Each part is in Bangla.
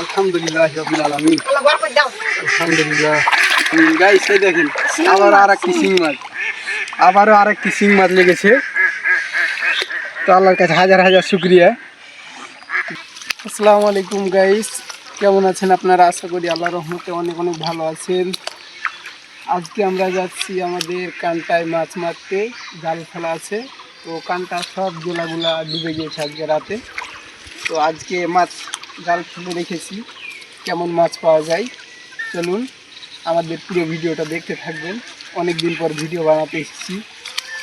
আলহামদুলিল্লাহ গাইস এই মাছ আবারও আর একটি শিং মাছ লেগেছে। তো আল্লাহর কাছে হাজার হাজার শুক্রিয়া। আসসালামু আলাইকুম গাইস কেমন আছেন আপনারা? আশা করি আল্লাহ রহমতে অনেক অনেক ভালো আছেন। আজকে আমরা যাচ্ছি আমাদের কান্টায় মাছ মারতে। জাল ফেলা আছে। তো কান্টা সব গোলাগুলা ডুবে গিয়েছে আজকে রাতে। তো আজকে মাছ জাল ফেলে রেখেছি। কেমন মাছ পাওয়া যায়, চলুন আমাদের পুরো ভিডিওটা দেখতে থাকবেন। অনেক দিন পর ভিডিও বানাতে এসেছি।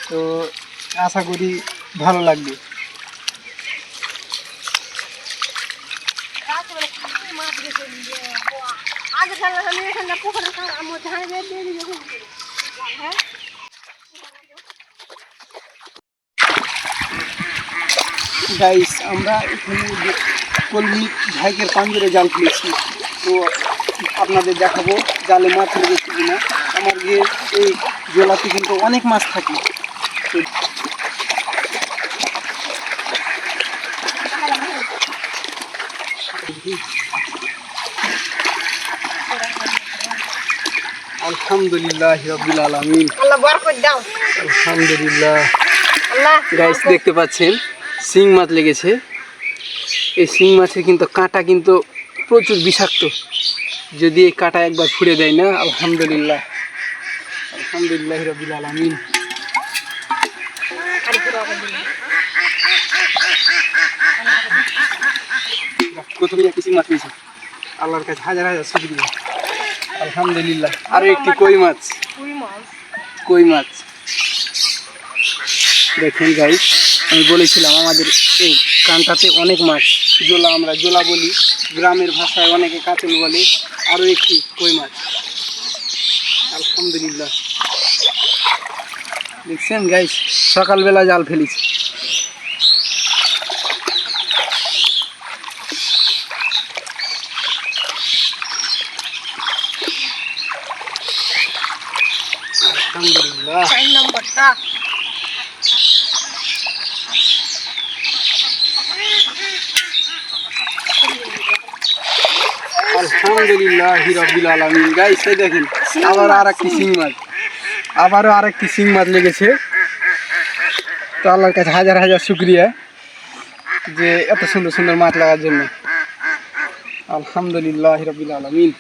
তো আশা করি ভালো লাগবে। গাইস আমরা এখানে কলমি ভাইকের পাঞ্জরে জাল ফেলেছি তো আপনাদের দেখাবো জালে মাছ লেগেছে কিনা। আমার গিয়ে এই জেলাতে কিন্তু অনেক মাছ থাকে। আলহামদুলিল্লাহ রবিল আলমিন। আলহামদুলিল্লাহ। গাইস দেখতে পাচ্ছেন? শিং মাছ লেগেছে। এই শিং মাছের কিন্তু কাঁটা কিন্তু প্রচুর বিষাক্ত। যদি এই কাঁটা একবার ফুড়ে দেয় না আলহামদুলিল্লাহ। আলহামদুলিল্লাহ রবিল আলমিন। শিং মাছ পেয়েছি আল্লাহর কাছে হাজার হাজার শুক্রিয়া। আলহামদুলিল্লাহ। আরও একটি কই মাছ? কুই মাছ? কই মাছ? দেখুন গাইস আমি বলেছিলাম আমাদের এই কানটাতে অনেক মাছ, জোলা আমরা জোলা বলি, গ্রামের ভাষায় অনেকে কাতল বলে, আরও একটি কই মাছ। আলহামদুলিল্লাহ। দেখছেন গাইস সকালবেলা জাল ফেলেছি। আলহামদুলিল্লাহ। আলহামদুলিল্লাহ রবিল আলমিন। এই দেখেন আবার আর একটি শিং মাছ। আবারও আর একটি শিং মাছ লেগেছে। তো আল্লাহর কাছে হাজার হাজার শুক্রিয়া যে এত সুন্দর সুন্দর মাছ লাগার জন্য। আলহামদুলিল্লাহ রবিল আলমিন।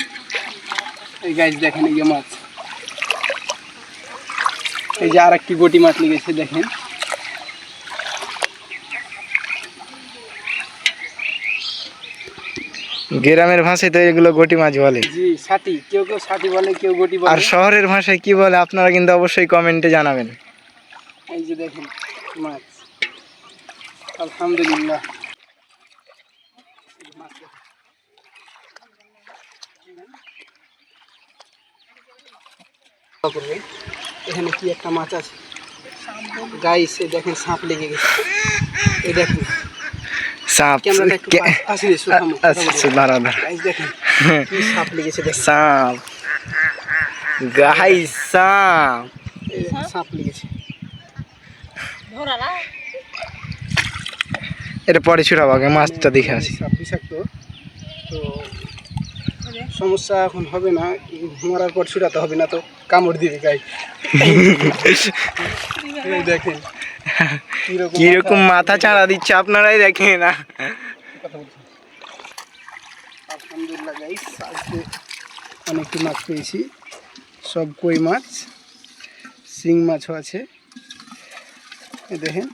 এই গাইস দেখেন এই যে মাছ। এই যে আর একটি গটি মাছ লেগেছে, দেখেন। গ্রামের ভাষায় তো এগুলো গটি মাছ বলে। জি কেউ কেউ বলে কেউ গটি আর শহরের ভাষায় কি বলে আপনারা কিন্তু অবশ্যই কমেন্টে জানাবেন। এই যে দেখেন মাছ। আলহামদুলিল্লাহ। এখানে কি একটা মাছ আছে? এই দেখেন সাপ লেগে গেছে। এই দেখেন। সাপ। আচ্ছা দাঁড়া দাঁড়া সাপ সাপ। গাই সাপ। সাপ এটা পরে ছুটাবো আগে মাছটা দেখে আসি। বিষাক্ত। তো সমস্যা এখন হবে না মারার পর ছুটাতে হবে না তো কামড় দিবে গাই দেখেন। কীরকম মাথা চাড়া দিচ্ছে আপনারাই দেখেন না। কথা বলছেন আলহামদুলিল্লাহ গাইস আজকে অনেকটি মাছ পেয়েছি। সব কই মাছ শিং মাছও আছে। দেখেন।